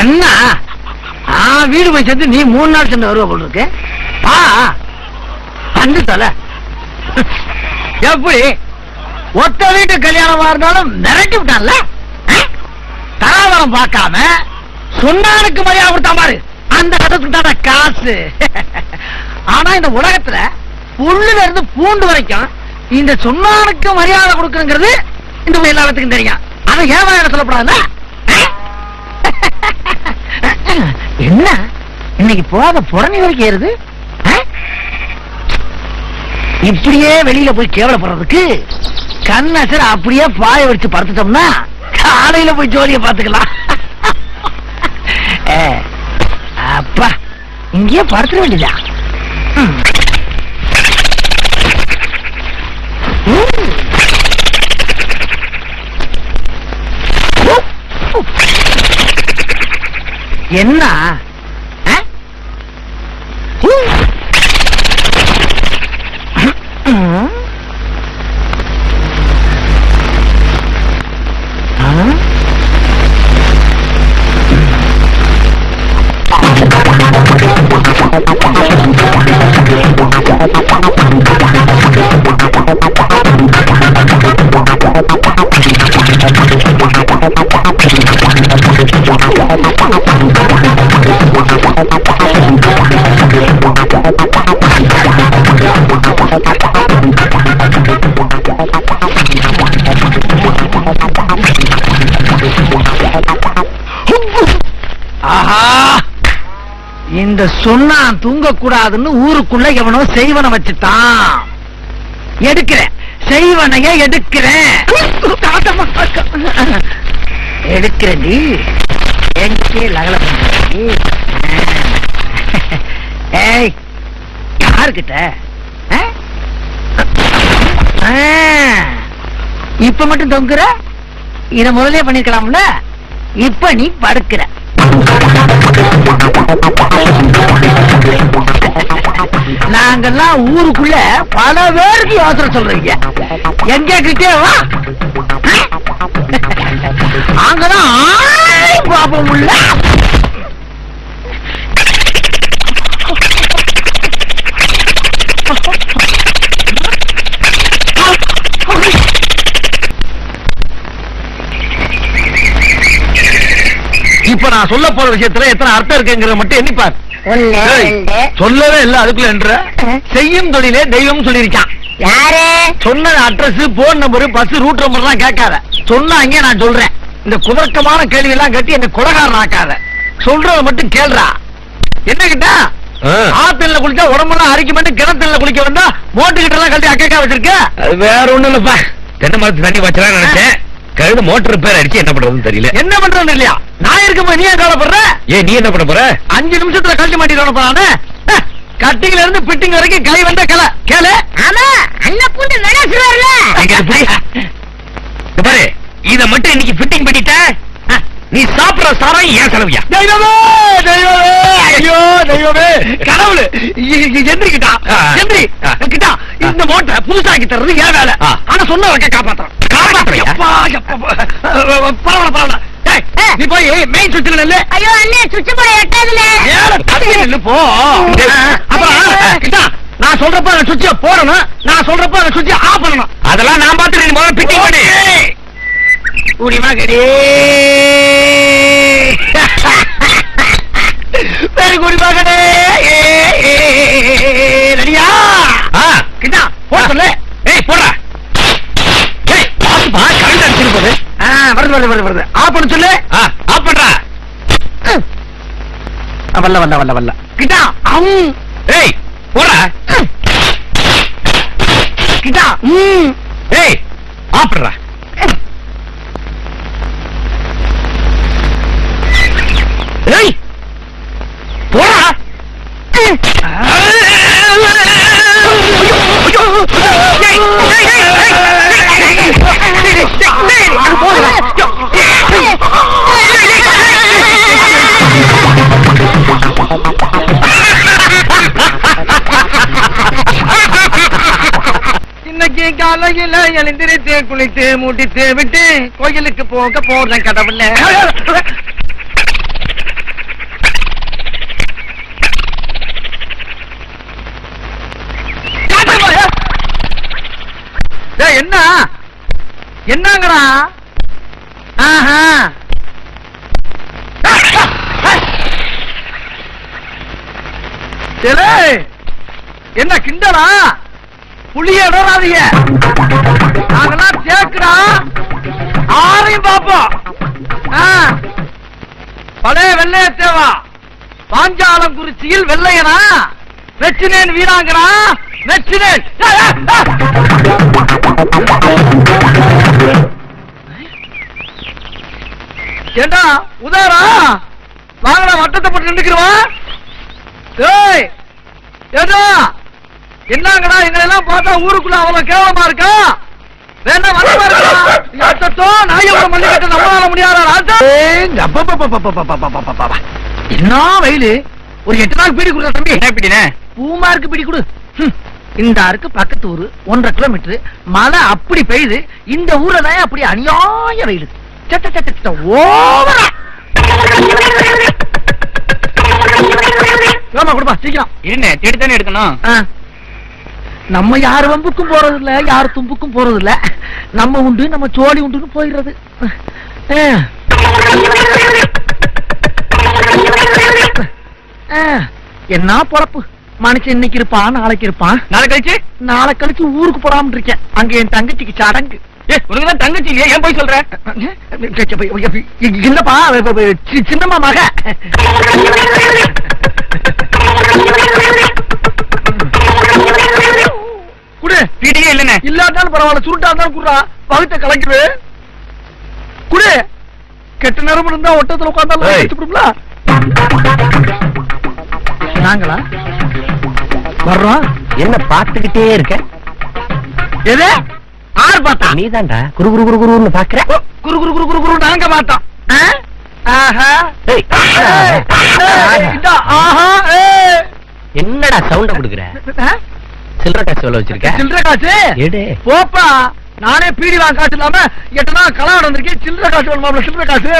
என்ன ஆ வீடு போய் சேர்ந்து நீ மூணு நாள் சென்று வருவ போல் இருக்கு. ஆ வந்து தொலை. எப்படி? ஒத்த வீட்டு கல்யாணமா இருந்தாலும் மிரட்டி விட்டான்ல? ஆ? பார்க்காம சொன்னானுக்கு மரியாதை கொடுத்தா பாரு. அந்த கட்டத்துக்கு தான காசு. ஆனா இந்த உலகத்துல புல்லுல இருந்து பூண்டு வரைக்கும் இந்த சொன்னானுக்கு மரியாதை கொடுக்கணுங்கிறது இந்த எல்லாத்துக்கும் தெரியும். அதை ஏன் சொல்லப்படாதுல்ல ஆ? என்ன? இன்னைக்கு போத புறணி வரைக்கும் ஏறுது? இப்படியே வெளியில போய் கேவலப்படுறதுக்கு கண்ணசர் அப்படியே பாய வச்சு படுத்துட்டோம்னா காலையில போய் ஜோலிய பாத்துக்கலாம் அப்பா இங்கேயே படுத்துட வேண்டியதா என்ன? இந்த சொன்னான் தூங்கக்கூடாதுன்னு ஊருக்குள்ள எவனோ செய்வன வச்சுட்டான். எடுக்கிறேன். செய்வனைய எடுக்கிறேன். எடுக்கிறேன்டி எங்கே லகல ஏய். யாருக்கிட்ட? ஆ? ஆ, இப்ப மட்டும் தொங்குற? இத முதலே பண்ணிருக்கலாம்ல? இப்ப நீ படுக்கிற. நாங்கெல்லாம் ஊருக்குள்ள பல பேருக்கு யோசனை சொல்றீங்க. எங்க கிட்டே வா. அங்கதான் பாப்பம் பாப்போம் உள்ள. இப்ப நான் சொல்ல போற விஷயத்துல எத்தனை அர்த்தம் இருக்குங்கிறத மட்டும் எண்ணிப்பார். ஒண்ணு ஏய், ரெண்டு சொல்லவே இல்ல அதுக்குள்ள என்ற செய்யும் தொழிலே தெய்வம் சொல்லிருக்கான் யாரு? சொன்ன address phone number bus route number எல்லாம் கேட்காத. சொன்னாங்க நான் சொல்றேன். இந்த குதர்க்கமான கேள்வி எல்லாம் கட்டி என்ன குலகாரன் ஆக்காத சொல்றத மட்டும் கேள்றா. என்ன கிட்டா? ஆத்துல குளிச்சா உடம்பெல்லாம் அரிக்க மாட்டேன் கிணத்துல குளிக்க வந்தா மோட்டு கிட்ட எல்லாம் கட்டி அக்கா வச்சிருக்க? அது வேற ஒண்ணும் இல்லப்பா. தென்னை மரத்து தண்ணி வச்சலாம் நினைச்சேன். கழுது மோட்டர் ரிப்பேர் அடிச்சு என்ன பண்றதுன்னு தெரியல. என்ன பண்றேன்னு இல்லையா நான் இருக்கும்போது நீ ஏன் கவலைப்படுற ஏன் நீ என்ன பண்ண போற அஞ்சு நிமிஷத்துல கழட்டி மாட்டிட்டு போறானே கட்டிங்ல இருந்து பிட்டிங் வரைக்கும் கை வந்த கலை கேளு ஆமா அண்ணா பூண்டு. இங்க பாரு இத மட்டும் இன்னைக்கு ஃபிட்டிங் பண்ணிட்ட நீ சாப்பிடுற சாரம் ஏன் செலவியா தெய்வமே தெய்வமே ஐயோ தெய்வமே கடவுளு. எந்திரி ஆ. கிட்டா இந்த மோட்டை புதுசாக்கி தர்றது ஏன் வேலை ஆ. ஆனா சொன்ன வைக்க காப்பாத்துறோம் காப்பாத்துறியா? பரவாயில்ல பரவாயில்ல. நீ போய் மெயின் சுவிட்ச்ல நில்லு. ஐயோ அண்ணே சுவிட்ச் போட எட்டாதுல மேல தள்ளி நில்லு போ. கிட்டா நான் சொல்றப்ப அந்த சுவிட்ச போடணும். நான் சொல்றப்ப அந்த சுவிட்ச ஆஃப் பண்ணணும். அதெல்லாம் நான் பாத்துட்டு நீ முதல்ல ஃபிட்டிங் பண்ணு. குடிமகனே பெரு குடிமகனே ரெடியா? ஆ, கிட்டா போட சொல்லு. ஏய் போடா. ஏய் பாத்துப்பா கரண்ட் ஆ, வருது வருது வருது வருது. ஆஃப் பண்ண சொல்லு ஆ, ஆஃப் பண்றா ஆ, வல்ல வல்ல வல்ல வல்ல கிட்டா அம் ஏய் போடா கிட்டா ம் ஏய் பண்றா ஏய் போடா இன்னைக்கு காலையில எழுந்திருத்து குளித்து முடித்து விட்டு கோயிலுக்கு போக போறேன் கடவுள். என்ன? என்னங்கடா ஆஹா. என்ன கிண்டலா? புளிய விடாதீங்க நாங்கெல்லாம் சேர்க்கடா ஆரையும் பாப்போம் ஆ. பழைய வெள்ளைய தேவா பாஞ்சாலம் குறிச்சியில் வெள்ளையனா? வெச்சினேன் வீராங்கனா வெச்சினேன் ஏண்டா உதாரா வாங்கடா வட்டத்தை போட்டு நின்றுக்கிறவா ஏய் ஏண்டா? என்னங்கடா எங்களை எல்லாம் பார்த்தா ஊருக்குள்ள அவ்வளவு கேவலமா இருக்கா? வேணா நம்மளால முடியாதா ராஜா? என்ன வெயிலு? ஒரு எட்டு நாள் பீடி கொடுத்த தம்பி. என்ன இப்படினே பூமாருக்கு பிடி கொடு. இந்த ஆருக்கு பக்கத்து ஊரு ஒன்றரை கிலோமீட்டர். மழை அப்படி பெய்யுது. இந்த ஊர்ல தான் அப்படி அநியாய வெயிலு. சட்ட சட்ட சட்ட ஓவரா. ஏமா கொடுப்பா சீக்கிரம். இருண்ணே தேடி தானே எடுக்கணும். நம்ம யார் வம்புக்கும் போறது இல்ல யார் தும்புக்கும் போறது இல்ல நம்ம உண்டு நம்ம சோழி உண்டுன்னு போயிடுறது. என்ன பொழப்பு? மனுஷன் இன்னைக்கு இருப்பான் நாளைக்கு இருப்பான். நாளை கழிச்சு? நாளை கழிச்சு ஊருக்கு போடாம இருக்கேன். அங்க என் தங்கச்சிக்கு சடங்கு. ஏ உனக்கு தான் தங்கச்சி இல்லையா? ஏன் போய் சொல்ற? இல்லப்பா சின்னம்மா மக. குடு பீடியே இல்லண்ணே. இல்லாட்டாலும் பரவாயில்ல சுருட்டா இருந்தாலும் குடுறா. பகுத்த கலக்குது. குடு. கெட்ட நேரம் இருந்தா ஒட்டத்துல உட்காந்தாலும். வச்சுப்படுங்களா நாங்களா? வர்றோம். என்ன பாத்துக்கிட்டே இருக்க? எது? ஆர் பார்த்தா? நீதான்டா. குரு குரு குரு குருன்னு பாக்குற குரு குரு குரு குரு குரு நாங்க பார்த்தோம். என்னடா சவுண்ட குடுக்குற? சில்லற காசு எவ்வளவு வச்சிருக்க சில்லறை காசு எடு போப்பா நானே பீடி வாங்க காசு இல்லாம எட்டனா கலா வந்திருக்கேன் சில்லறை காசு வேணுமா சில்லறை காசு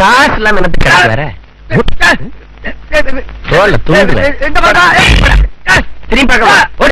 காசு இல்லாம எனக்கு கிடக்கு வேற தோல்ல எங்க பாக்கா திரும்பி. ஓடு.